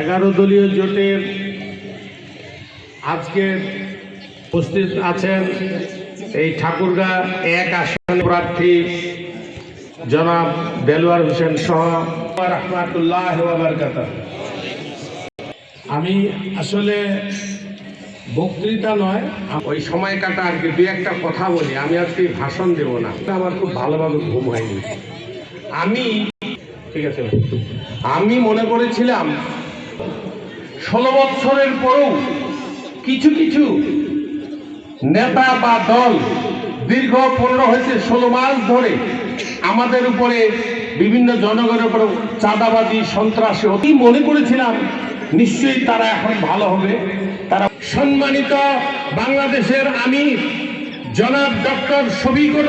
এগারো দলীয় জোটের আজকে উপস্থিত আছেন এই ঠাকুরগা এক আসন প্রার্থী জনাব দেলোয়ার হোসেন সহ। রহমাতুল্লাহ আমি আসলে বক্তৃতা নয় ওই সময় কাটা আর কি দুই একটা কথা বলি আমি আজকে ভাষণ দেব না। আমার খুব ভালোভাবে ঘুম হয়নি। আমি ঠিক আছে। আমি মনে করেছিলাম ষোলো বৎসরের পরেও কিছু কিছু নেতা বা দল দীর্ঘ পনেরো হয়েছে, ষোলো মাস ধরে আমাদের উপরে, বিভিন্ন জনগণের উপরে চাঁদাবাদী সন্ত্রাসী অতি মনে করেছিলাম নিশ্চয়ই তারা এখন ভালো হবে। তারা সম্মানিত বাংলাদেশের আমি জনাব ডক্টর শফিকুর